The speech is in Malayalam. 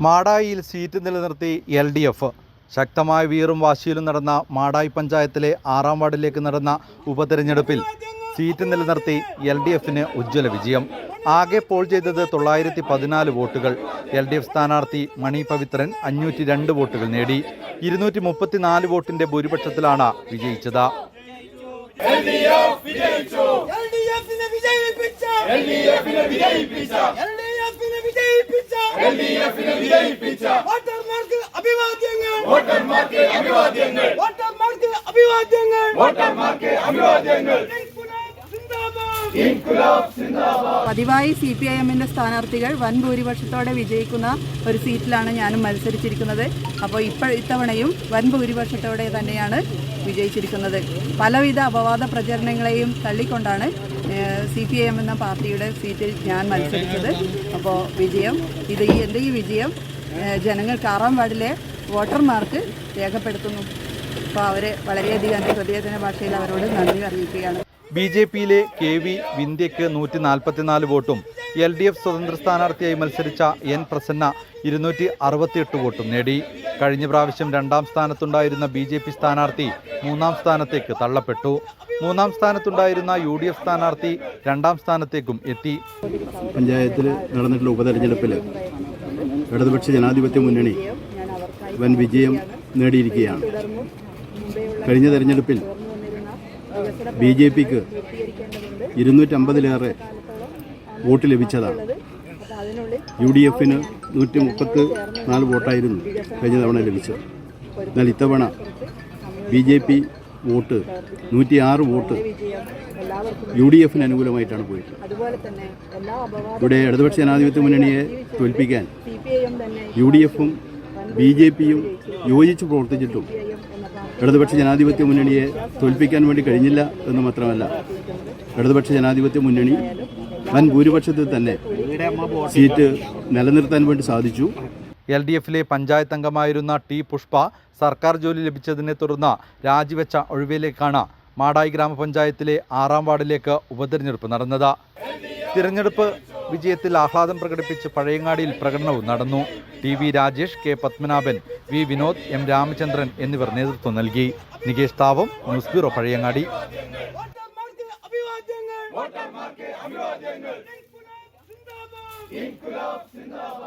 മാടായിയിൽ സീറ്റ് നിലനിർത്തി എൽ ഡി എഫ്. ശക്തമായ വീറും വാശിയിലും നടന്ന മാടായി പഞ്ചായത്തിലെ ആറാം വാർഡിലേക്ക് നടന്ന ഉപതെരഞ്ഞെടുപ്പിൽ സീറ്റ് നിലനിർത്തി എൽ ഡി എഫിന് ഉജ്ജ്വല വിജയം. ആകെ പോൾ ചെയ്തത് തൊള്ളായിരത്തി പതിനാല് വോട്ടുകൾ. എൽ ഡി എഫ് സ്ഥാനാർത്ഥി മണി പവിത്രൻ അഞ്ഞൂറ്റി രണ്ട് വോട്ടുകൾ നേടി. ഇരുന്നൂറ്റി മുപ്പത്തിനാല് വോട്ടിന്റെ ഭൂരിപക്ഷത്തിലാണ് വിജയിച്ചത്. വിജയിപ്പിച്ച. വോട്ടർമാർക്ക് അഭിവാദ്യങ്ങൾ. വോട്ടർമാർക്ക് അഭിവാദ്യങ്ങൾ. വോട്ടർമാർക്ക് അഭിവാദ്യങ്ങൾ. വോട്ടർമാർക്ക് അഭിവാദ്യങ്ങൾ. പതിവായി സി പി ഐ എമ്മിന്റെ സ്ഥാനാർത്ഥികൾ വൻ ഭൂരിപക്ഷത്തോടെ വിജയിക്കുന്ന ഒരു സീറ്റിലാണ് ഞാനും മത്സരിച്ചിരിക്കുന്നത്. അപ്പോൾ ഇപ്പോൾ ഇത്തവണയും വൻ ഭൂരിപക്ഷത്തോടെ തന്നെയാണ് വിജയിച്ചിരിക്കുന്നത്. പലവിധ അപവാദ പ്രചരണങ്ങളെയും തള്ളിക്കൊണ്ടാണ് സി പി ഐ എം എന്ന പാർട്ടിയുടെ സീറ്റിൽ ഞാൻ മത്സരിച്ചത്. അപ്പോൾ വിജയം ഇത് ഈ എന്റെ ഈ വിജയം ജനങ്ങൾ ആറാം വാർഡിലെ വോട്ടർമാർക്ക് രേഖപ്പെടുത്തുന്നു. അപ്പോൾ അവരെ വളരെയധികം എന്റെ ഹൃദയത്തിന്റെ ഭാഷയിൽ അവരോട് നന്ദി അറിയിക്കുകയാണ്. ബി ജെ പിയിലെ കെ വി വിന്ധ്യയ്ക്ക് നൂറ്റി നാൽപ്പത്തിനാല് വോട്ടും എൽ ഡി എഫ് സ്വതന്ത്ര സ്ഥാനാർത്ഥിയായി മത്സരിച്ച എൻ പ്രസന്ന ഇരുന്നൂറ്റി അറുപത്തിയെട്ട് വോട്ടും നേടി. കഴിഞ്ഞ പ്രാവശ്യം രണ്ടാം സ്ഥാനത്തുണ്ടായിരുന്ന ബി ജെ പി സ്ഥാനാർത്ഥി മൂന്നാം സ്ഥാനത്തേക്ക് തള്ളപ്പെട്ടു. മൂന്നാം സ്ഥാനത്തുണ്ടായിരുന്ന യു ഡി എഫ് സ്ഥാനാർത്ഥി രണ്ടാം സ്ഥാനത്തേക്കും എത്തി. പഞ്ചായത്തിൽ നടന്നിട്ടുള്ള ഉപതെരഞ്ഞെടുപ്പിൽ ഇടതുപക്ഷ ജനാധിപത്യ മുന്നണി വൻ വിജയം നേടിയിരിക്കുകയാണ്. കഴിഞ്ഞ തെരഞ്ഞെടുപ്പിൽ ബി ജെ പിക്ക് ഇരുന്നൂറ്റമ്പതിലേറെ വോട്ട് ലഭിച്ചതാണ്. യു ഡി എഫിന് നൂറ്റി മുപ്പത്തി നാല് വോട്ടായിരുന്നു കഴിഞ്ഞ തവണ ലഭിച്ചത്. എന്നാൽ ഇത്തവണ ബി ജെ പി വോട്ട് നൂറ്റിയാറ് വോട്ട് യു ഡി എഫിന് അനുകൂലമായിട്ടാണ് പോയിട്ടുള്ളത് ഇവിടെ ഇടതുപക്ഷ ജനാധിപത്യ മുന്നണിയെ തോൽപ്പിക്കാൻ യു ഡി എഫും ബി ജെ പിയും യോജിച്ച് പ്രവർത്തിച്ചിട്ടും ഇടതുപക്ഷ ജനാധിപത്യ മുന്നണിയെ തോൽപ്പിക്കാൻ വേണ്ടി കഴിഞ്ഞില്ല എന്ന് മാത്രമല്ല ഇടതുപക്ഷ ജനാധിപത്യ മുന്നണി വൻ ഭൂരിപക്ഷത്തിൽ തന്നെ സീറ്റ് നിലനിർത്താൻ വേണ്ടി സാധിച്ചു. എൽ ഡി എഫിലെ പഞ്ചായത്ത് അംഗമായിരുന്ന ടി പുഷ്പ സർക്കാർ ജോലി ലഭിച്ചതിനെ തുടർന്ന് രാജിവെച്ച ഒഴിവിലേക്കാണ് മാടായി ഗ്രാമപഞ്ചായത്തിലെ ആറാം വാർഡിലേക്ക് ഉപതെരഞ്ഞെടുപ്പ് നടന്നത്. തിരഞ്ഞെടുപ്പ് വിജയത്തിൽ ആഹ്ലാദം പ്രകടിപ്പിച്ച് പഴയങ്ങാടിയിൽ പ്രകടനവും നടന്നു. T V Rajesh K Padmanabhan V Vinod M Ramachandran എന്നിവർ നേതൃത്വം നൽകി. Nikesh Thavam news bureau Pazhayangadi. വോട്ടർമാർക്ക് അഭിവാദ്യങ്ങൾ